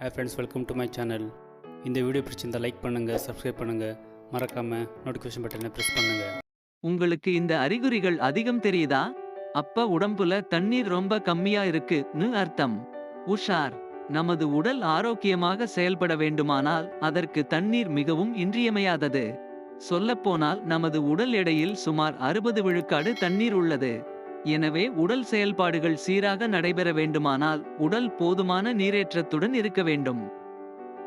Hey friends welcome to my channel இந்த video பிடிச்சிருந்தால் like பண்ணுங்கள் சப்ஸ்கிரைப் பண்ணுங்கள் மறக்காமல் நோட்டிஃபிகேஷன் பட்டனை ப்ரெஸ் பண்ணுங்கள் உங்களுக்கு இந்த அறிகுறிகள் அதிகம் தெரியுதா? அப்ப உடம்புல தண்ணீர் ரொம்ப கம்மியா இருக்குன்னு அர்த்தம். உஷார். நமது உடல் ஆரோக்கியமாக செயல்பட வேண்டுமானால் அதற்கு தண்ணீர் மிகவும் இன்றியமையாதது. சொல்லப்போனால் நமது உடல் எடையில் சுமார் அறுபது விழுக்காடு தண்ணீர் உள்ளது. எனவே உடல் செயல்பாடுகள் சீராக நடைபெற வேண்டுமானால் உடல் போதுமான நீரேற்றத்துடன் இருக்க வேண்டும்.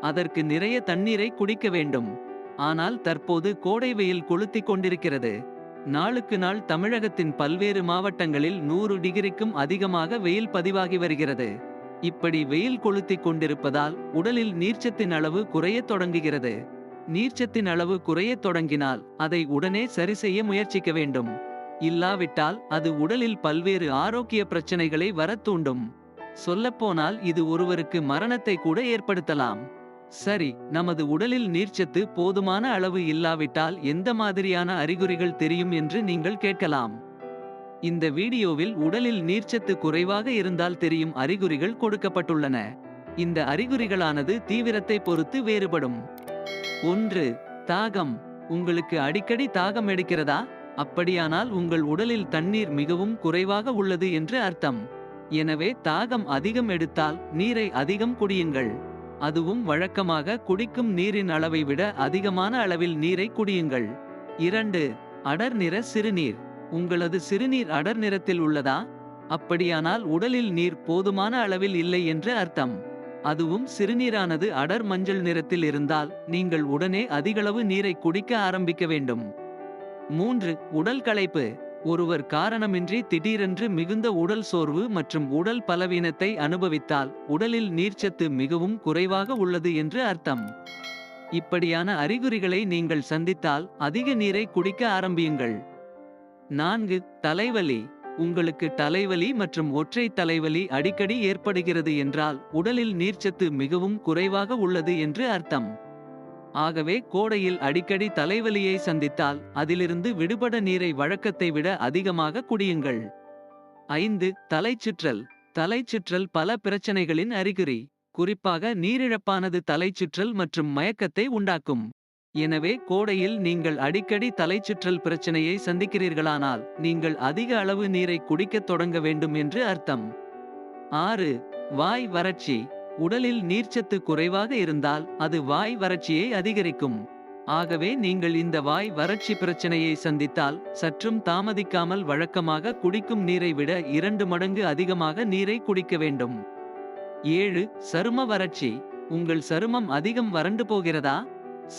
அதற்கு நிறைய தண்ணீரை குடிக்க வேண்டும். ஆனால் தற்போது கோடை வெயில் கொளுத்திக் கொண்டிருக்கிறது. நாளுக்கு நாள் தமிழகத்தின் பல்வேறு மாவட்டங்களில் நூறு டிகிரிக்கும் அதிகமாக வெயில் பதிவாகி வருகிறது. இப்படி வெயில் கொளுத்திக் கொண்டிருப்பதால் உடலில் நீர்ச்சத்தின் அளவு குறையத் தொடங்குகிறது. நீர்ச்சத்தின் அளவு குறையத் தொடங்கினால் அதை உடனே சரி செய்ய முயற்சிக்க வேண்டும். இல்லாவிட்டால் அது உடலில் பல்வேறு ஆரோக்கிய பிரச்சனைகளை வரத் தூண்டும். சொல்லப்போனால் இது ஒருவருக்கு மரணத்தை கூட ஏற்படுத்தலாம். சரி நமது உடலில் நீர்ச்சத்து போதுமான அளவு இல்லாவிட்டால் எந்த மாதிரியான அறிகுறிகள் தெரியும் என்று நீங்கள் கேட்கலாம். இந்த வீடியோவில் உடலில் நீர்ச்சத்து குறைவாக இருந்தால் தெரியும் அறிகுறிகள் கொடுக்கப்பட்டுள்ளன. இந்த அறிகுறிகளானது தீவிரத்தை பொறுத்து வேறுபடும். ஒன்று தாகம். உங்களுக்கு அடிக்கடி தாகம் எடுக்கிறதா? அப்படியானால் உங்கள் உடலில் தண்ணீர் மிகவும் குறைவாக உள்ளது என்று அர்த்தம். எனவே தாகம் அதிகம் எடுத்தால் நீரை அதிகம் குடியுங்கள். அதுவும் வழக்கமாக குடிக்கும் நீரின் அளவை விட அதிகமான அளவில் நீரை குடியுங்கள். இரண்டு அடர் நிற சிறுநீர். உங்களது சிறுநீர் அடர் நிறத்தில் உள்ளதா? அப்படியானால் உடலில் நீர் போதுமான அளவில் இல்லை என்று அர்த்தம். அதுவும் சிறுநீரானது அடர் மஞ்சள் நிறத்தில் இருந்தால் நீங்கள் உடனே அதிகளவு நீரை குடிக்க ஆரம்பிக்க வேண்டும். மூன்று உடல் களைப்பு. ஒருவர் காரணமின்றி திடீரென்று மிகுந்த உடல் சோர்வு மற்றும் உடல் பலவீனத்தை அனுபவித்தால் உடலில் நீர்ச்சத்து மிகவும் குறைவாக உள்ளது என்று அர்த்தம். இப்படியான அறிகுறிகளை நீங்கள் சந்தித்தால் அதிக நீரை குடிக்க ஆரம்பியுங்கள். நான்கு தலைவலி. உங்களுக்கு தலைவலி மற்றும் ஒற்றை தலைவலி அடிக்கடி ஏற்படுகிறது என்றால் உடலில் நீர்ச்சத்து மிகவும் குறைவாக உள்ளது என்று அர்த்தம். ஆகவே கோடையில் அடிக்கடி தலைவலியை சந்தித்தால் அதிலிருந்து விடுபட நீரை வழக்கத்தை விட அதிகமாக குடியுங்கள். ஐந்து தலைச்சிற்றல். தலைச்சிற்றல் பல பிரச்சனைகளின் அறிகுறி. குறிப்பாக நீரிழப்பானது தலைச்சிற்றல் மற்றும் மயக்கத்தை உண்டாக்கும். எனவே கோடையில் நீங்கள் அடிக்கடி தலைச்சிற்றல் பிரச்சனையை சந்திக்கிறீர்களானால் நீங்கள் அதிக அளவு நீரை குடிக்கத் தொடங்க வேண்டும் என்று அர்த்தம். ஆறு வாய் வறட்சி. உடலில் நீர்ச்சத்து குறைவாக இருந்தால் அது வாய் வறட்சியை அதிகரிக்கும். ஆகவே நீங்கள் இந்த வாய் வறட்சி பிரச்சனையை சந்தித்தால் சற்றும் தாமதிக்காமல் வழக்கமாக குடிக்கும் நீரை விட இரண்டு மடங்கு அதிகமாக நீரை குடிக்க வேண்டும். ஏழு சரும வறட்சி. உங்கள் சருமம் அதிகம் வறண்டு போகிறதா?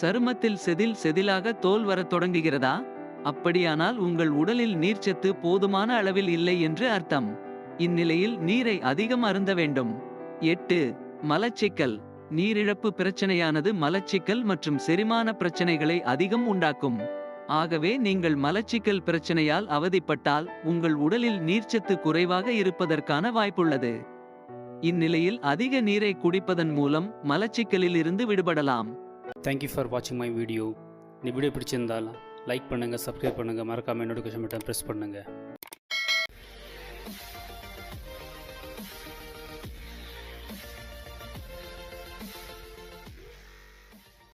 சருமத்தில் செதில் செதிலாக தோல் வரத் தொடங்குகிறதா? அப்படியானால் உங்கள் உடலில் நீர்ச்சத்து போதுமான அளவில் இல்லை என்று அர்த்தம். இந்நிலையில் நீரை அதிகம் அருந்த வேண்டும். எட்டு மலச்சிக்கல். நீரிழப்பு பிரச்சனையானது மலச்சிக்கல் மற்றும் செரிமான பிரச்சனைகளை அதிகம் உண்டாக்கும். ஆகவே நீங்கள் மலச்சிக்கல் பிரச்சனையால் அவதிப்பட்டால் உங்கள் உடலில் நீர்ச்சத்து குறைவாக இருப்பதற்கான வாய்ப்புள்ளது. இந்நிலையில் அதிக நீரை குடிப்பதன் மூலம் மலச்சிக்கலில் இருந்து விடுபடலாம். தேங்க்யூ ஃபார் வாட்சிங் மை வீடியோ இந்த வீடியோ பிடிச்சிருந்தால் லைக் பண்ணுங்கள் சப்ஸ்கிரைப் பண்ணுங்கள் மறக்காமல் நோட்டிஃபிகேஷன் பட்டன் ப்ரெஸ் பண்ணுங்கள்